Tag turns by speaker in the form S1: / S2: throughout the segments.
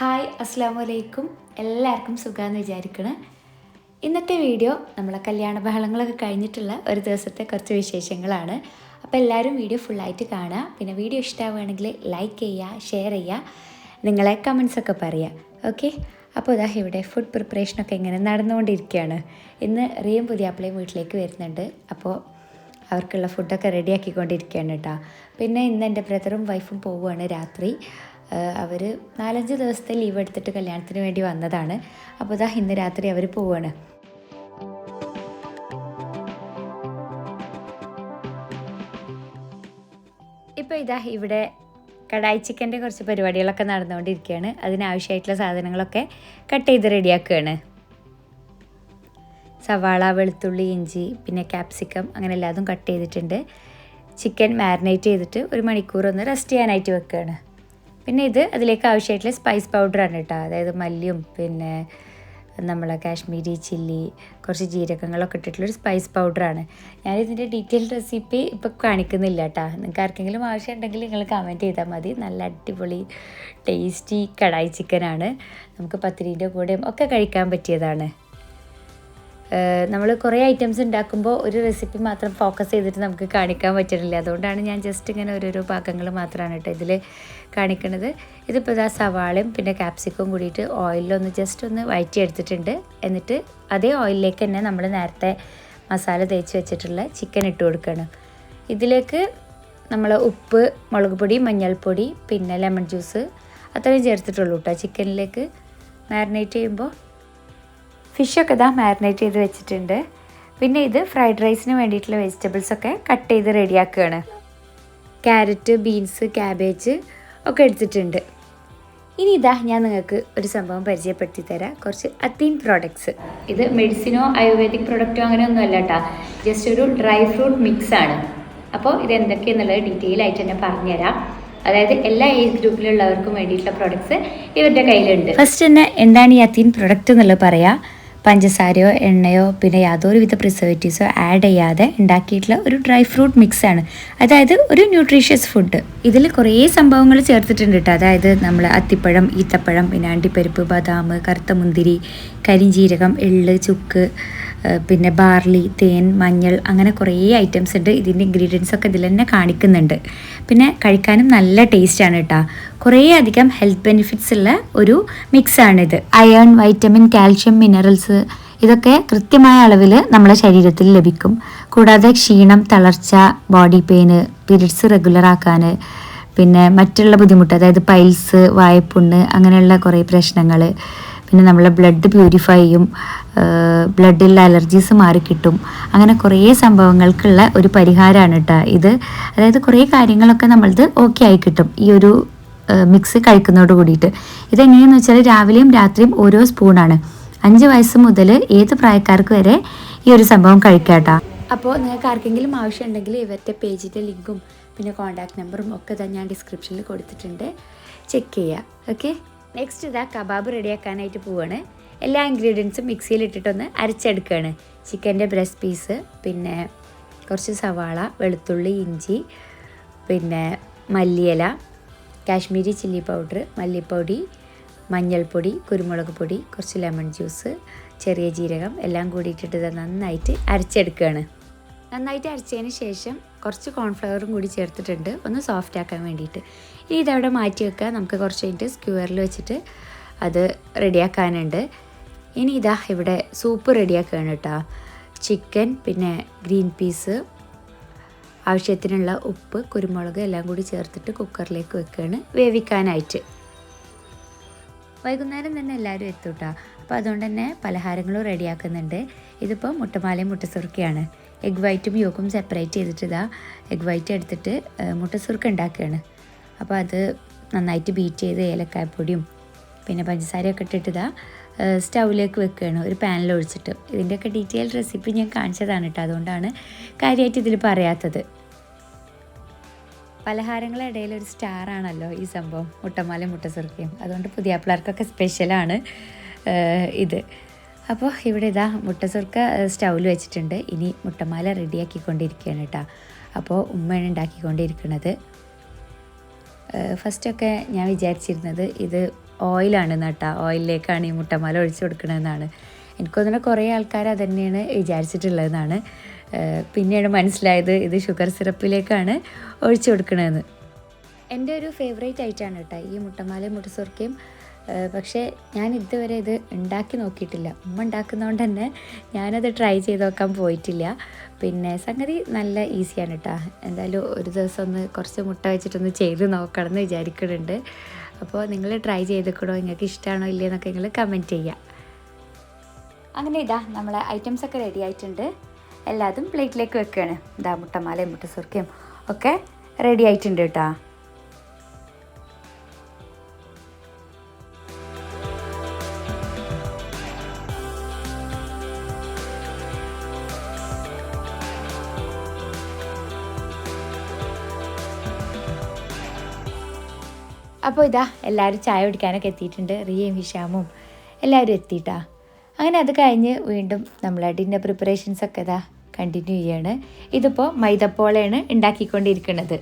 S1: Hi അസ്സാമലൈക്കും എല്ലാവർക്കും സുഖമെന്ന് വിചാരിക്കണം. ഇന്നത്തെ വീഡിയോ നമ്മളെ കല്യാണ ബഹളങ്ങളൊക്കെ കഴിഞ്ഞിട്ടുള്ള ഒരു ദിവസത്തെ കുറച്ച് വിശേഷങ്ങളാണ്. അപ്പോൾ എല്ലാവരും വീഡിയോ ഫുള്ളായിട്ട് കാണുക. പിന്നെ വീഡിയോ ഇഷ്ടമാവുകയാണെങ്കിൽ ലൈക്ക് ചെയ്യുക ഷെയർ ചെയ്യുക. നിങ്ങളെ കമൻസൊക്കെ പറയുക. ഓക്കെ അപ്പോൾ ഇതാ ഇവിടെ ഫുഡ് പ്രിപ്പറേഷനൊക്കെ ഇങ്ങനെ നടന്നുകൊണ്ടിരിക്കുകയാണ്. ഇന്ന് റിയം പുതിയാപ്പിളയും വീട്ടിലേക്ക് വരുന്നുണ്ട്. അപ്പോൾ അവർക്കുള്ള ഫുഡൊക്കെ റെഡിയാക്കിക്കൊണ്ടിരിക്കുകയാണ് കേട്ടോ. പിന്നെ ഇന്ന് എന്റെ ബ്രദറും വൈഫും പോവുകയാണ് രാത്രി. അവർ നാലഞ്ച് ദിവസത്തെ ലീവ് എടുത്തിട്ട് കല്യാണത്തിന് വേണ്ടി വന്നതാണ്. അപ്പോൾ ഇതാ ഇന്ന് രാത്രി അവർ പോവാണ്. ഇപ്പോൾ ഇതാ ഇവിടെ കടായി ചിക്കന്റെ കുറച്ച് പരിപാടികളൊക്കെ നടന്നുകൊണ്ടിരിക്കുകയാണ്. അതിനാവശ്യമായിട്ടുള്ള സാധനങ്ങളൊക്കെ കട്ട് ചെയ്ത് റെഡിയാക്കുകയാണ്. സവാള വെളുത്തുള്ളി ഇഞ്ചി പിന്നെ ക്യാപ്സിക്കം അങ്ങനെ എല്ലാതും കട്ട് ചെയ്തിട്ടുണ്ട്. ചിക്കൻ മാരിനേറ്റ് ചെയ്തിട്ട് ഒരു മണിക്കൂർ ഒന്ന് റെസ്റ്റ് ചെയ്യാനായിട്ട് വെക്കുകയാണ്. പിന്നെ ഇത് അതിലേക്ക് ആവശ്യമായിട്ടുള്ള സ്പൈസ് പൗഡറാണ് കേട്ടോ. അതായത് മല്ലിയും പിന്നെ നമ്മളെ കാശ്മീരി ചില്ലി കുറച്ച് ജീരകങ്ങളൊക്കെ ഇട്ടിട്ടുള്ളൊരു സ്പൈസ് പൗഡറാണ് ഞാനിതിന്റെ ഡീറ്റെയിൽ റെസിപ്പി ഇപ്പോൾ കാണിക്കുന്നില്ല കേട്ടോ. നിങ്ങൾക്ക് ആർക്കെങ്കിലും ആവശ്യമുണ്ടെങ്കിൽ നിങ്ങൾ കമന്റ് ചെയ്താൽ മതി. നല്ല അടിപൊളി ടേസ്റ്റി കടായി ചിക്കനാണ് നമുക്ക് പത്തിരീന്റെ കൂടെയും ഒക്കെ കഴിക്കാൻ പറ്റിയതാണ്. നമ്മൾ കുറേ ഐറ്റംസ് ഉണ്ടാക്കുമ്പോൾ ഒരു റെസിപ്പി മാത്രം ഫോക്കസ് ചെയ്തിട്ട് നമുക്ക് കാണിക്കാൻ പറ്റില്ല. അതുകൊണ്ടാണ് ഞാൻ ജസ്റ്റ് ഇങ്ങനെ ഓരോരോ ഭാഗങ്ങൾ മാത്രമാണ് കേട്ടോ ഇതിൽ കാണിക്കുന്നത് ഇതിപ്പോൾ ഇതാ സവാളയും പിന്നെ ക്യാപ്സിക്കും കൂടിയിട്ട് ഓയിലൊന്ന് ജസ്റ്റ് ഒന്ന് വഴറ്റിയെടുത്തിട്ടുണ്ട് എന്നിട്ട് അതേ ഓയിലിലേക്ക് തന്നെ നമ്മൾ നേരത്തെ മസാല തേച്ച് വെച്ചിട്ടുള്ള ചിക്കൻ ഇട്ട് കൊടുക്കണം. ഇതിലേക്ക് നമ്മൾ ഉപ്പ് മുളക് പൊടി മഞ്ഞൾപ്പൊടി പിന്നെ ലെമൺ ജ്യൂസ് അത്രയും ചേർത്തിട്ടുള്ളൂ കേട്ടോ ചിക്കനിലേക്ക് മാരിനേറ്റ് ചെയ്യുമ്പോൾ ഫിഷൊക്കെ ഇതാ മാരിനേറ്റ് ചെയ്ത് വെച്ചിട്ടുണ്ട്. പിന്നെ ഇത് ഫ്രൈഡ് റൈസിന് വേണ്ടിയിട്ടുള്ള വെജിറ്റബിൾസ് ഒക്കെ കട്ട് ചെയ്ത് റെഡിയാക്കുകയാണ്. ക്യാരറ്റ് ബീൻസ് ക്യാബേജ് ഒക്കെ എടുത്തിട്ടുണ്ട്. ഇനി ഇതാ ഞാൻ നിങ്ങൾക്ക് ഒരു സംഭവം പരിചയപ്പെടുത്തി തരാം. കുറച്ച് അത്തീൻ പ്രോഡക്ട്സ് ഇത് മെഡിസിനോ ആയുർവേദിക് പ്രോഡക്റ്റോ അങ്ങനെ ഒന്നും അല്ല കേട്ടോ ജസ്റ്റ് ഒരു ഡ്രൈ ഫ്രൂട്ട് മിക്സ് ആണ്. അപ്പോൾ ഇത് എന്തൊക്കെയെന്നുള്ളത് ഡീറ്റെയിൽ ആയിട്ട് തന്നെ പറഞ്ഞുതരാം. അതായത് എല്ലാ ഏജ് ഗ്രൂപ്പിലുള്ളവർക്കും വേണ്ടിയിട്ടുള്ള പ്രോഡക്ട്സ് ഇവരുടെ കയ്യിലുണ്ട്. ഫസ്റ്റ് തന്നെ എന്താണ് ഈ അത്തീൻ പ്രൊഡക്റ്റ് എന്നുള്ളത് പറയാം. പഞ്ചസാരയോ എണ്ണയോ പിന്നെ യാതൊരുവിധ പ്രിസർവേറ്റീവ്സോ ആഡ് ചെയ്യാതെ ഉണ്ടാക്കിയിട്ടുള്ള ഒരു ഡ്രൈ ഫ്രൂട്ട് മിക്സ് ആണ്. അതായത് ഒരു ന്യൂട്രീഷ്യസ് ഫുഡ് ഇതിൽ കുറേ സംഭവങ്ങൾ ചേർത്തിട്ടുണ്ട് കേട്ടോ. അതായത് നമ്മൾ അത്തിപ്പഴം ഈത്തപ്പഴം പിന്നെ അണ്ടിപ്പരിപ്പ് ബദാം കറുത്ത മുന്തിരി കരിഞ്ചീരകം എള്ള് ചുക്ക് പിന്നെ ബാർലി തേൻ മഞ്ഞൾ അങ്ങനെ കുറേ ഐറ്റംസ് ഉണ്ട്. ഇതിന്റെ ഇൻഗ്രീഡിയൻസ് ഒക്കെ ഇതിൽ തന്നെ കാണിക്കുന്നുണ്ട്. പിന്നെ കഴിക്കാനും നല്ല ടേസ്റ്റാണ് കേട്ടോ കുറേ അധികം ഹെൽത്ത് ബെനിഫിറ്റ്സ് ഉള്ള ഒരു മിക്സാണിത് അയൺ വൈറ്റമിൻ കാൽഷ്യം മിനറൽസ് ഇതൊക്കെ കൃത്യമായ അളവിൽ നമ്മുടെ ശരീരത്തിൽ ലഭിക്കും. കൂടാതെ ക്ഷീണം തളർച്ച ബോഡി പെയിന് പീരിയഡ്സ് റെഗുലർ ആക്കാൻ പിന്നെ മറ്റുള്ള ബുദ്ധിമുട്ട് അതായത് പൈൽസ് വായ്പുണ്ണ് അങ്ങനെയുള്ള കുറേ പ്രശ്നങ്ങൾ പിന്നെ നമ്മളെ ബ്ലഡ് പ്യൂരിഫൈ ചെയ്യും ബ്ലഡിലെ അലർജീസ് മാറിക്കിട്ടും അങ്ങനെ കുറേ സംഭവങ്ങൾക്കുള്ള ഒരു പരിഹാരമാണ് കേട്ടോ ഇത്. അതായത് കുറേ കാര്യങ്ങളൊക്കെ നമ്മളത് ഓക്കെ ആയി കിട്ടും. ഈ ഒരു മിക്സ് കഴിക്കുന്നതോട് കൂടിയിട്ട്. ഇതെങ്ങനെയെന്ന് വെച്ചാൽ രാവിലെയും രാത്രിയും ഓരോ സ്പൂണാണ് അഞ്ച് വയസ്സ് മുതൽ ഏത് പ്രായക്കാർക്ക് വരെ ഈ ഒരു സംഭവം കഴിക്കാട്ടാ അപ്പോൾ നിങ്ങൾക്ക് ആർക്കെങ്കിലും ആവശ്യമുണ്ടെങ്കിൽ ഇവരുടെ പേജിന്റെ ലിങ്കും പിന്നെ കോൺടാക്ട് നമ്പറും ഒക്കെ തന്നെ ഞാൻ ഡിസ്ക്രിപ്ഷനിൽ കൊടുത്തിട്ടുണ്ട്. ചെക്ക് ചെയ്യുക ഓക്കെ നെക്സ്റ്റ് ഇതാ കബാബ് റെഡിയാക്കാനായിട്ട് പോവാണ്. എല്ലാ ഇൻഗ്രീഡിയൻസും മിക്സിയിൽ ഇട്ടിട്ടൊന്ന് അരച്ചെടുക്കുകയാണ് ചിക്കന്റെ ബ്രസ്റ്റ് പീസ് പിന്നെ കുറച്ച് സവാള വെളുത്തുള്ളി ഇഞ്ചി പിന്നെ മല്ലിയില കാശ്മീരി ചില്ലി പൗഡർ മല്ലിപ്പൊടി മഞ്ഞൾപ്പൊടി കുരുമുളക് പൊടി കുറച്ച് ലെമൺ ജ്യൂസ് ചെറിയ ജീരകം എല്ലാം കൂടിയിട്ടിട്ട് നന്നായിട്ട് അരച്ചെടുക്കുകയാണ് നന്നായിട്ട് അരച്ചതിന് ശേഷം കുറച്ച് കോൺഫ്ലവറും കൂടി ചേർത്തിട്ടുണ്ട്. ഒന്ന് സോഫ്റ്റ് ആക്കാൻ വേണ്ടിയിട്ട്. ഇനി ഇതവിടെ മാറ്റി വെക്കുക. നമുക്ക് കുറച്ച് കഴിഞ്ഞിട്ട് സ്ക്യൂറിൽ വെച്ചിട്ട് അത് റെഡിയാക്കാനുണ്ട് ഇനി ഇതാ ഇവിടെ സൂപ്പ് റെഡിയാക്കുകയാണ് കേട്ടോ. ചിക്കൻ പിന്നെ ഗ്രീൻ പീസ് ആവശ്യത്തിനുള്ള ഉപ്പ് കുരുമുളക് എല്ലാം കൂടി ചേർത്തിട്ട് കുക്കറിലേക്ക് വെക്കുകയാണ് വേവിക്കാനായിട്ട്. വൈകുന്നേരം തന്നെ എല്ലാവരും എത്തൂട്ടാ അപ്പോൾ അതുകൊണ്ട് തന്നെ പലഹാരങ്ങളും റെഡിയാക്കുന്നുണ്ട് ഇതിപ്പോൾ മുട്ടമാലയും മുട്ടസുറുക്കയാണ് എഗ് വൈറ്റും യോക്കും സെപ്പറേറ്റ് ചെയ്തിട്ട് ഇതാ എഗ് വൈറ്റ് എടുത്തിട്ട് മുട്ട മുട്ടസുറുക്ക ഉണ്ടാക്കുകയാണ് അപ്പോൾ അത് നന്നായിട്ട് ബീറ്റ് ചെയ്ത് ഏലക്കായപ്പൊടിയും പിന്നെ പഞ്ചസാരയൊക്കെ ഇട്ടിട്ട് ഇതാ സ്റ്റൗവിലേക്ക് വെക്കുകയാണ് ഒരു പാനിൽ ഒഴിച്ചിട്ട്. ഇതിന്റെയൊക്കെ ഡീറ്റെയിൽ റെസിപ്പി ഞാൻ കാണിച്ചതാണ് കേട്ടോ. അതുകൊണ്ടാണ് കാര്യമായിട്ട് ഇതിൽ പറയാത്തത്. പലഹാരങ്ങളുടെ ഒരു സ്റ്റാറാണല്ലോ ഈ സംഭവം. മുട്ടമാലയും മുട്ടസുറുക്കയും അതുകൊണ്ട് പുതിയ പിള്ളേർക്കൊക്കെ സ്പെഷ്യലാണ് ഇത്. അപ്പോൾ ഇവിടെ ഇതാ മുട്ടസുർക്ക സ്റ്റൗവിൽ വെച്ചിട്ടുണ്ട്. ഇനി മുട്ടമാല റെഡിയാക്കിക്കൊണ്ടിരിക്കുകയാണ് കേട്ടോ അപ്പോൾ ഉമ്മയാണ് ഉണ്ടാക്കിക്കൊണ്ടിരിക്കുന്നത്. ഫസ്റ്റൊക്കെ ഞാൻ വിചാരിച്ചിരുന്നത് ഇത് ഓയിലാണ് നട്ടാ ഓയിലിലേക്കാണ് ഈ മുട്ടമാല ഒഴിച്ചു കൊടുക്കണമെന്നാണ് എനിക്കൊന്നുകൂടെ കുറേ ആൾക്കാർ അത് തന്നെയാണ് വിചാരിച്ചിട്ടുള്ളതെന്നാണ് പിന്നെയാണ് മനസ്സിലായത് ഇത് ഷുഗർ സിറപ്പിലേക്കാണ് ഒഴിച്ചു കൊടുക്കണതെന്ന്. എന്റെ ഒരു ഫേവറേറ്റ് ആയിട്ടാണ് കേട്ടോ ഈ മുട്ടമാലയും മുട്ടസുർക്കയും പക്ഷേ ഞാൻ ഇതുവരെ ഇത് ഉണ്ടാക്കി നോക്കിയിട്ടില്ല. ഉമ്മ ഉണ്ടാക്കുന്നതുകൊണ്ട് തന്നെ ഞാനത് ട്രൈ ചെയ്ത് നോക്കാൻ പോയിട്ടില്ല. പിന്നെ സംഗതി നല്ല ഈസിയാണ് കേട്ടോ എന്തായാലും ഒരു ദിവസം ഒന്ന് കുറച്ച് മുട്ട വെച്ചിട്ടൊന്ന് ചെയ്ത് നോക്കണം എന്ന് വിചാരിക്കുന്നുണ്ട് അപ്പോൾ നിങ്ങൾ ട്രൈ ചെയ്തിക്കണോ? നിങ്ങൾക്ക് ഇഷ്ടമാണോ ഇല്ലയെന്നൊക്കെ നിങ്ങൾ കമന്റ് ചെയ്യുക. അങ്ങനെ ഇതാ നമ്മളെ ഐറ്റംസ് ഒക്കെ റെഡി ആയിട്ടുണ്ട്. എല്ലാതും പ്ലേറ്റിലേക്ക് വെക്കുകയാണ് ഇതാ മുട്ടമാലയും മുട്ട സുർക്കയും ഒക്കെ റെഡി ആയിട്ടുണ്ട് കേട്ടോ അപ്പോൾ ഇതാ എല്ലാവരും ചായ കുടിക്കാനൊക്കെ എത്തിയിട്ടുണ്ട്. റിയയും ഹിഷാമും എല്ലാവരും എത്തിയിട്ടാ. അങ്ങനെ അത് കഴിഞ്ഞ് വീണ്ടും നമ്മൾ ഡിന്നർ പ്രിപ്പറേഷൻസ് ഒക്കെ ഇതാ കണ്ടിന്യൂ ചെയ്യാണ്. ഇതിപ്പോൾ മൈദപ്പോളയാണ് ഉണ്ടാക്കിക്കൊണ്ടിരിക്കുന്നത്.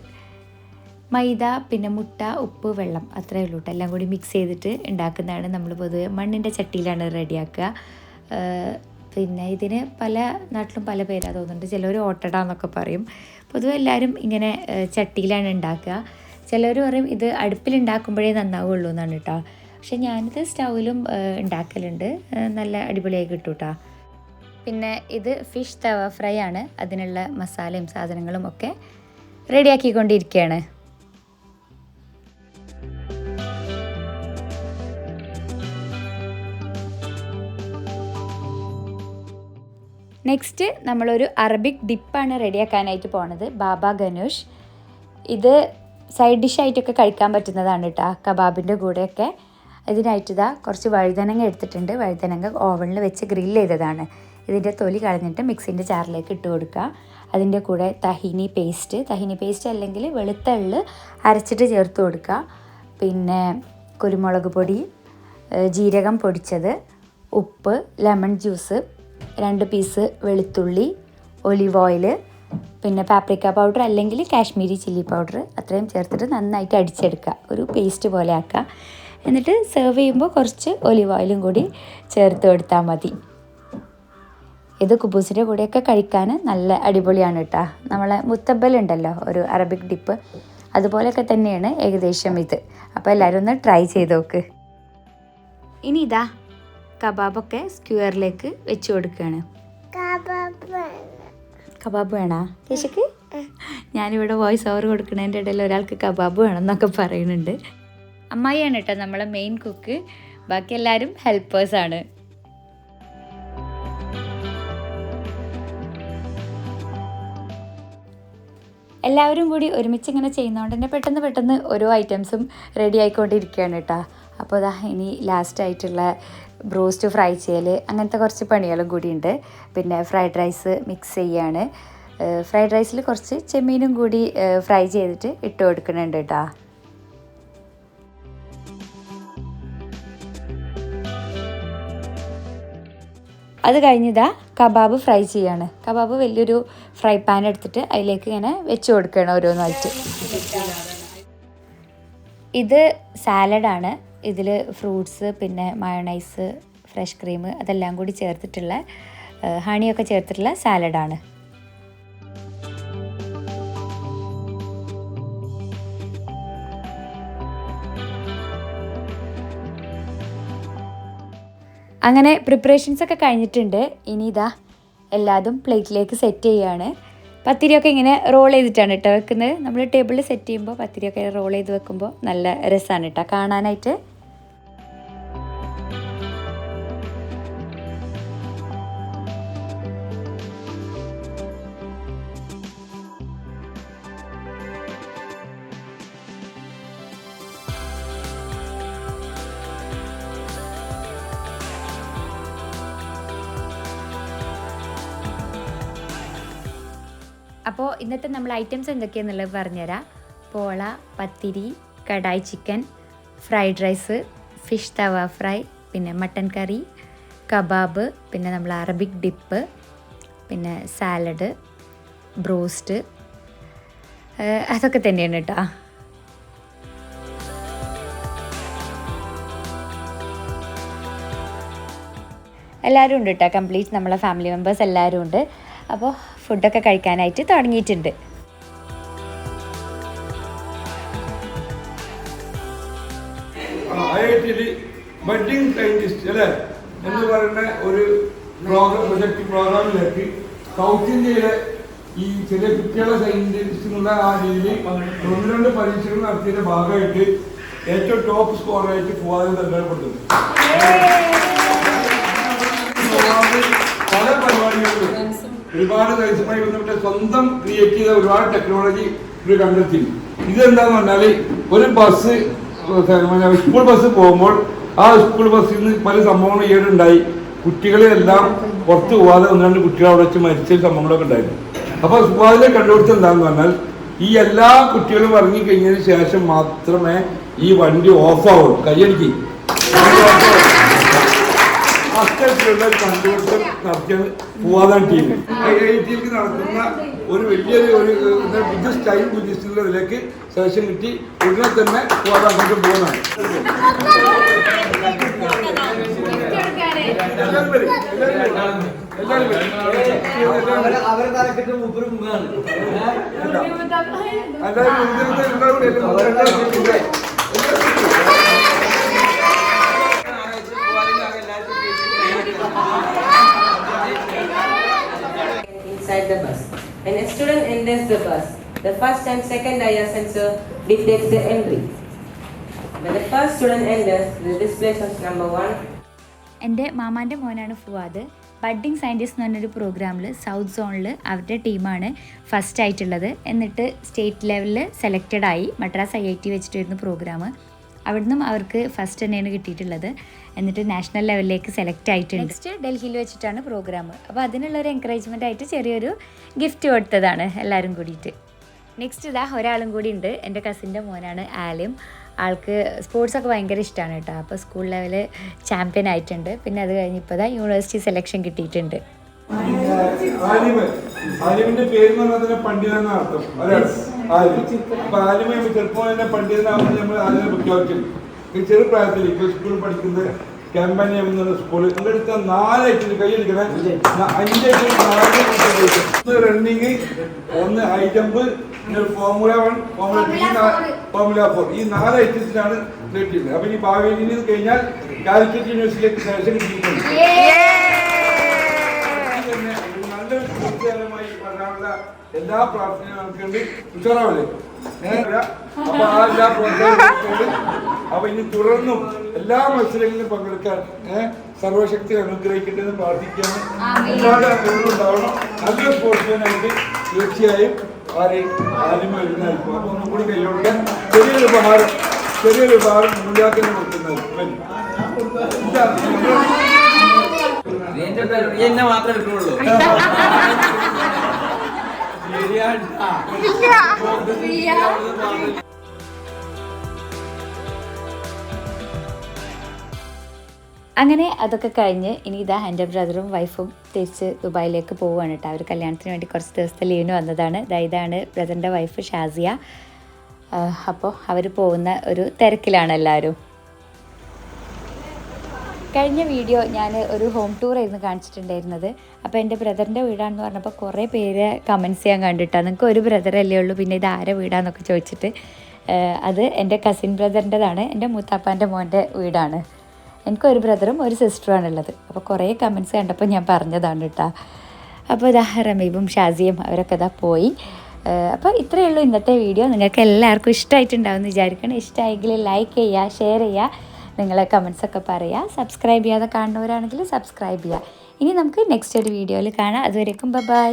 S1: മൈദ പിന്നെ മുട്ട ഉപ്പ് വെള്ളം അത്രയേ ഉള്ളൂ എല്ലാം കൂടി മിക്സ് ചെയ്തിട്ട് ഉണ്ടാക്കുന്നതാണ് നമ്മൾ പൊതുവെ മണ്ണിന്റെ ചട്ടിയിലാണ് റെഡിയാക്കുക. പിന്നെ ഇതിന് പല നാട്ടിലും പല പേരാ തോന്നുന്നുണ്ട്. ചിലർ ഓട്ടട എന്നൊക്കെ പറയും. പൊതുവെ എല്ലാവരും ഇങ്ങനെ ചട്ടിയിലാണ് ഉണ്ടാക്കുക. ചിലർ പറയും ഇത് അടുപ്പിലുണ്ടാക്കുമ്പോഴേ നന്നാവുള്ളൂ എന്നാണ് കേട്ടോ പക്ഷെ ഞാനിത് സ്റ്റൗവിലും ഉണ്ടാക്കലുണ്ട്. നല്ല അടിപൊളിയായി കിട്ടും കേട്ടോ പിന്നെ ഇത് ഫിഷ് തവ ഫ്രൈ ആണ്. അതിനുള്ള മസാലയും സാധനങ്ങളും ഒക്കെ റെഡിയാക്കിക്കൊണ്ടിരിക്കുകയാണ് നെക്സ്റ്റ് നമ്മളൊരു അറബിക് ഡിപ്പാണ് റെഡിയാക്കാനായിട്ട് പോണത്. ബാബ ഗനൂഷ് ഇത് സൈഡ് ഡിഷായിട്ടൊക്കെ കഴിക്കാൻ പറ്റുന്നതാണ് കേട്ടോ കബാബിന്റെ കൂടെയൊക്കെ. ഇതിനായിട്ട് ഇതാ കുറച്ച് വഴുതനങ്ങ എടുത്തിട്ടുണ്ട്. വഴുതനങ്ങ ഓവനിൽ വെച്ച് ഗ്രില്ല് ചെയ്തതാണ്. ഇതിന്റെ തൊലി കളഞ്ഞിട്ട് മിക്സിന്റെ ജാറിലേക്ക് ഇട്ട് കൊടുക്കുക അതിന്റെ കൂടെ തഹിനി പേസ്റ്റ് തഹിനി പേസ്റ്റ് അല്ലെങ്കിൽ വെളുത്ത എള്ള് അരച്ചിട്ട് ചേർത്ത് കൊടുക്കുക പിന്നെ കുരുമുളക് പൊടി ജീരകം പൊടിച്ചത് ഉപ്പ് ലെമൺ ജ്യൂസ് രണ്ട് പീസ് വെളുത്തുള്ളി ഒലിവ് ഓയിൽ പിന്നെ പാപ്രിക്ക പൗഡർ അല്ലെങ്കിൽ കാശ്മീരി ചില്ലി പൗഡർ അത്രയും ചേർത്തിട്ട് നന്നായിട്ട് അടിച്ചെടുക്കുക. ഒരു പേസ്റ്റ് പോലെ ആക്കുക. എന്നിട്ട് സെർവ് ചെയ്യുമ്പോൾ കുറച്ച് ഒലിവ് ഓയിലും കൂടി ചേർത്ത് കൊടുത്താൽ മതി. ഇത് കുബൂസിന്റെ കൂടെയൊക്കെ കഴിക്കാൻ നല്ല അടിപൊളിയാണ് കേട്ടോ നമ്മളെ മുത്തബൽ ഉണ്ടല്ലോ ഒരു അറബിക് ഡിപ്പ് അതുപോലെയൊക്കെ തന്നെയാണ് ഏകദേശം ഇത്. അപ്പോൾ എല്ലാവരും ഒന്ന് ട്രൈ ചെയ്ത് നോക്ക്. ഇനി ഇതാ കബാബൊക്കെ സ്ക്യൂറിലേക്ക് വെച്ച് കൊടുക്കുകയാണ്. കബാബ് വേണോ? കേശക്ക് ഞാനിവിടെ വോയിസ് ഓവർ കൊടുക്കുന്നതിന്റെ ഇടയിൽ ഒരാൾക്ക് കബാബ് വേണമെന്നൊക്കെ പറയുന്നുണ്ട്. അമ്മായിയാണ് കേട്ടോ നമ്മളെ മെയിൻ കുക്ക് ബാക്കി എല്ലാവരും ഹെൽപ്പേഴ്സാണ് എല്ലാവരും കൂടി ഒരുമിച്ച് ഇങ്ങനെ ചെയ്യുന്നതുകൊണ്ട് തന്നെ പെട്ടെന്ന് പെട്ടെന്ന് ഓരോ ഐറ്റംസും റെഡി ആയിക്കൊണ്ടിരിക്കുകയാണ് കേട്ടോ അപ്പോൾ അതാ ഇനി ലാസ്റ്റ് ആയിട്ടുള്ള ബ്രോസ്റ്റ് ഫ്രൈ ചെയ്യൽ അങ്ങനത്തെ കുറച്ച് പണികളും കൂടിയുണ്ട്. പിന്നെ ഫ്രൈഡ് റൈസ് മിക്സ് ചെയ്യാണ്. ഫ്രൈഡ് റൈസിൽ കുറച്ച് ചെമ്മീനും കൂടി ഫ്രൈ ചെയ്തിട്ട് ഇട്ട് കൊടുക്കുന്നുണ്ട് കേട്ടോ. അത് കഴിഞ്ഞിതാ കബാബ് ഫ്രൈ ചെയ്യാണ്. കബാബ് വലിയൊരു ഫ്രൈ പാൻ എടുത്തിട്ട് അതിലേക്ക് ഇങ്ങനെ വെച്ച് കൊടുക്കുകയാണ് ഓരോന്നായിട്ട്. ഇത് സാലഡാണ്. ഇതിൽ ഫ്രൂട്ട്സ് പിന്നെ മയോണൈസ് ഫ്രഷ് ക്രീം അതെല്ലാം കൂടി ചേർത്തിട്ടുള്ള ഹണിയൊക്കെ ചേർത്തിട്ടുള്ള സാലഡാണ്. അങ്ങനെ പ്രിപ്പറേഷൻസ് ഒക്കെ കഴിഞ്ഞിട്ടുണ്ട്. ഇനി ഇതാ എല്ലാതും പ്ലേറ്റിലേക്ക് സെറ്റ് ചെയ്യാണ്. പത്തിരിയൊക്കെ ഇങ്ങനെ റോൾ ചെയ്തിട്ടാണ് കേട്ടോ വെക്കുന്നത്. നമ്മൾ ടേബിളിൽ സെറ്റ് ചെയ്യുമ്പോൾ പത്തിരിയൊക്കെ റോൾ ചെയ്ത് വെക്കുമ്പോൾ നല്ല രസമാണ് കേട്ടോ കാണാനായിട്ട് അപ്പോൾ ഇന്നത്തെ നമ്മൾ ഐറ്റംസ് എന്തൊക്കെയാണെന്നുള്ളത് പറഞ്ഞുതരാം. പോള പത്തിരി kadai chicken fried rice fish tawa fry പിന്നെ മട്ടൻ കറി കബാബ് പിന്നെ നമ്മൾ അറബിക് ഡിപ്പ് പിന്നെ സാലഡ് ബ്രോസ്റ്റ് അതൊക്കെ തന്നെയാണ് കേട്ടോ എല്ലാവരും ഉണ്ട് കേട്ടോ കംപ്ലീറ്റ് നമ്മളെ ഫാമിലി മെമ്പേഴ്സ് എല്ലാവരും ഉണ്ട്. അപ്പോൾ ഫുഡൊക്കെ കഴിക്കാനായിട്ട് തുടങ്ങിയിട്ടുണ്ട്.
S2: ബഡ്ഡിംഗ് സയന്റിസ്റ്റ് അല്ലേ? എന്ന് പറയുന്ന ഒരു പ്രോഗ്രാം പ്രൊജക്ട് പ്രോഗ്രാമിലേക്ക് സൗത്ത് ഇന്ത്യയിലെ ഈ ചെറിയ കുട്ടികളെ സയന്റിസ്റ്റിനുള്ള ആ രീതിയിൽ ഒന്ന് രണ്ട് പരീക്ഷകൾ നടത്തിയതിന്റെ ഭാഗമായിട്ട് ഏറ്റവും ടോപ്പ് സ്കോറായിട്ട് പോവാതെ തെരഞ്ഞെടുപ്പെടുത്തുന്നു പല പരിപാടികളിലും ഒരുപാട് സയൻസുമായി ബന്ധപ്പെട്ട് സ്വന്തം ക്രിയേറ്റ് ചെയ്ത ഒരുപാട് ടെക്നോളജി ഇവർ കണ്ടെത്തി ഇതെന്താന്ന് പറഞ്ഞാൽ ഒരു ബസ് സ്കൂൾ ബസ് പോകുമ്പോൾ ആ സ്കൂൾ ബസ്സിൽ നിന്ന് പല സംഭവങ്ങളും ഈടുണ്ടായി കുട്ടികളെല്ലാം പുറത്ത് പോവാതെ ഒന്ന് രണ്ട് കുട്ടികൾ അവിടെ വെച്ച് മരിച്ച സംഭവങ്ങളൊക്കെ ഉണ്ടായിരുന്നു. അപ്പൊ സുബാദിലെ കണ്ടുപിടിച്ചത് എന്താന്ന് പറഞ്ഞാൽ ഈ എല്ലാ കുട്ടികളും ഇറങ്ങി കഴിഞ്ഞതിന് ശേഷം മാത്രമേ ഈ വണ്ടി ഓഫ് ആവുള്ളൂ കൈയടിക്ക്. അത്തരത്തിലുള്ള ഒരു കണ്ടുപിടുത്തം നടത്തിയാണ് പൂവാതാൻ ടീം ഐ ഐ ടിയിലേക്ക് നടത്തുന്ന ഒരു വലിയൊരു ഒരു ബുദ്ധിസ്റ്റ് ടൈം ബുദ്ധിസ്റ്റിലേക്ക് സെലക്ഷൻ കിട്ടി ഉടനെ തന്നെ പോകുന്നതാണ് വരും. എല്ലാവരും വരും.
S3: അവരെ തലക്കെട്ട് മൂപ്പര് മുങ്ങാണ്
S2: എല്ലാവരും ഉദ്യോഗസ്ഥർ എല്ലാവരും വരും. എല്ലാവരും വരും.
S4: Inside the bus. When a student enters the bus, the first and second IR sensor detects the entry. When the first student enters, the display shows number one,
S1: എന്റെ മാമാന്റെ മോനാണ് ഫുവാദ് ബഡ്ഡിങ് സയന്റിസ്റ്റ് എന്ന് പറഞ്ഞൊരു പ്രോഗ്രാമിൽ സൗത്ത് സോണിൽ അവരുടെ ടീമാണ് first ആയിട്ടുള്ളത് എന്നിട്ട് സ്റ്റേറ്റ് ലെവലിൽ സെലക്റ്റഡ് ആയി മദ്രാസ് ഐ ഐ ടി വെച്ചിട്ടായിരുന്നു പ്രോഗ്രാം അവിടുന്ന് അവർക്ക് ഫസ്റ്റ് തന്നെയാണ് കിട്ടിയിട്ടുള്ളത്. എന്നിട്ട് നാഷണൽ ലെവലിലേക്ക് സെലക്ട് ആയിട്ടുണ്ട്. നെക്സ്റ്റ് ഡൽഹിയിൽ വെച്ചിട്ടാണ് പ്രോഗ്രാം അപ്പോൾ അതിനുള്ള ഒരു എൻകറേജ്മെന്റ് ആയിട്ട് ചെറിയൊരു ഗിഫ്റ്റ് കൊടുത്തതാണ് എല്ലാവരും കൂടിയിട്ട്. നെക്സ്റ്റ് ഇതാ ഒരാളും കൂടി ഉണ്ട്. എന്റെ കസിന്റെ മോനാണ് ആലിം. ആൾക്ക് സ്പോർട്സൊക്കെ ഭയങ്കര ഇഷ്ടമാണ് കേട്ടോ. അപ്പോൾ സ്കൂൾ ലെവൽ ചാമ്പ്യൻ ആയിട്ടുണ്ട്. പിന്നെ അത് കഴിഞ്ഞ് ഇപ്പോൾ ഇതാ യൂണിവേഴ്സിറ്റി സെലക്ഷൻ കിട്ടിയിട്ടുണ്ട്
S2: ആലിമിന്റെ പേര് പറഞ്ഞാൽ അർത്ഥം. അപ്പൊ ചെറുപ്പം തന്നെ പണ്ഡിതനാവുമ്പോൾ നമ്മൾ ആദ്യം പ്രഖ്യാപിക്കും ചെറു പ്രായത്തിൽ സ്കൂളിൽ പഠിക്കുന്ന എന്നുള്ള സ്കൂളിൽ ഐറ്റം നാലായിട്ട് അഞ്ച് അഞ്ചായിട്ട് റണ്ണിങ് ഒന്ന് high jump formula one formula three formula four ഈ നാല് ഐറ്റത്തിലാണ് കിട്ടിയത് അപ്പൊ ഈ ഭാവിയിൽ കഴിഞ്ഞാൽ കാലിക്കറ്റ് യൂണിവേഴ്സിറ്റിയിലേക്ക് സെലക്ഷൻ കിട്ടിയിട്ടുണ്ട് തന്നെ ഒരു നല്ലൊരു സുഹൃത്തുക്കാരനുമായി വരാനുള്ള എല്ലാ പ്രാർത്ഥനയും വേണ്ടി ഉഷാറാവല്ലേ? ഏഹ് അപ്പൊ ആ എല്ലാ പ്രോത്സാഹനവും അപ്പൊ ഇനി തുടർന്നും എല്ലാ മത്സരങ്ങളിലും പങ്കെടുക്കാൻ സർവശക്തി അനുഗ്രഹിക്കട്ടെ എന്ന് പ്രാർത്ഥിക്കുകയാണ്. ഒരുപാട് അറിവുണ്ടാവണം നല്ലൊരു സ്പോർട്സ്മാനായിട്ട് തീർച്ചയായും ആരെയും ആരും വരുന്നതായിരിക്കും അപ്പൊ ഒന്നും കൂടി കൈയോടെ ചെറിയൊരു ഉപഹാരം ചെറിയൊരു ഉപഹാരം മുല്ലാക്കിന് കൊടുക്കുന്നതായിരിക്കും
S3: എന്നെ മാത്രമേ എടുക്കുള്ളൂ.
S1: അങ്ങനെ അതൊക്കെ കഴിഞ്ഞ് ഇനി ഇതാ എന്റെ ബ്രദറും വൈഫും തിരിച്ച് ദുബായിലേക്ക് പോവുകയാണ് കേട്ടോ. അവർ കല്യാണത്തിന് വേണ്ടി കുറച്ച് ദിവസത്തെ ലീവിന് വന്നതാണ്. ഇതാണ് ബ്രദറിന്റെ വൈഫ് ഷാസിയ. അപ്പോൾ അവർ പോകുന്ന ഒരു തിരക്കിലാണ് എല്ലാവരും. കഴിഞ്ഞ വീഡിയോ ഞാൻ ഒരു ഹോം ടൂർ ആയിരുന്നു കാണിച്ചിട്ടുണ്ടായിരുന്നത്. അപ്പോൾ എന്റെ ബ്രദറിന്റെ വീടാണെന്ന് പറഞ്ഞപ്പോൾ കുറേ പേര് കമൻസ് ചെയ്യാൻ കണ്ടിട്ടാണ് നിങ്ങൾക്ക് ഒരു ബ്രദറല്ലേ ഉള്ളൂ പിന്നെ ഇത് ആരെ വീടാന്നൊക്കെ ചോദിച്ചിട്ട് അത് എന്റെ കസിൻ ബ്രദറിന്റെതാണ് എന്റെ മൂത്താപ്പാന്റെ മോന്റെ വീടാണ്. എനിക്കൊരു ബ്രദറും ഒരു സിസ്റ്ററുമാണ് ഉള്ളത്. അപ്പോൾ കുറേ കമൻസ് കണ്ടപ്പോൾ ഞാൻ പറഞ്ഞതാണ് കേട്ടോ. അപ്പോൾ ഇതാ റമീബും ഷാസിയും അവരൊക്കെ ഇതാ പോയി. അപ്പോൾ ഇത്രയേ ഉള്ളൂ ഇന്നത്തെ വീഡിയോ. നിങ്ങൾക്ക് എല്ലാവർക്കും ഇഷ്ടമായിട്ടുണ്ടാവും എന്ന് വിചാരിക്കണം. ഇഷ്ടമായെങ്കിൽ ലൈക്ക് ചെയ്യുക ഷെയർ ചെയ്യുക. നിങ്ങളെ കമൻസൊക്കെ പറയുക സബ്സ്ക്രൈബ് ചെയ്യാതെ കാണുന്നവരാണെങ്കിൽ സബ്സ്ക്രൈബ് ചെയ്യുക ഇനി നമുക്ക് നെക്സ്റ്റ് ഒരു വീഡിയോയിൽ കാണാം. അതുവരേക്കും ബൈ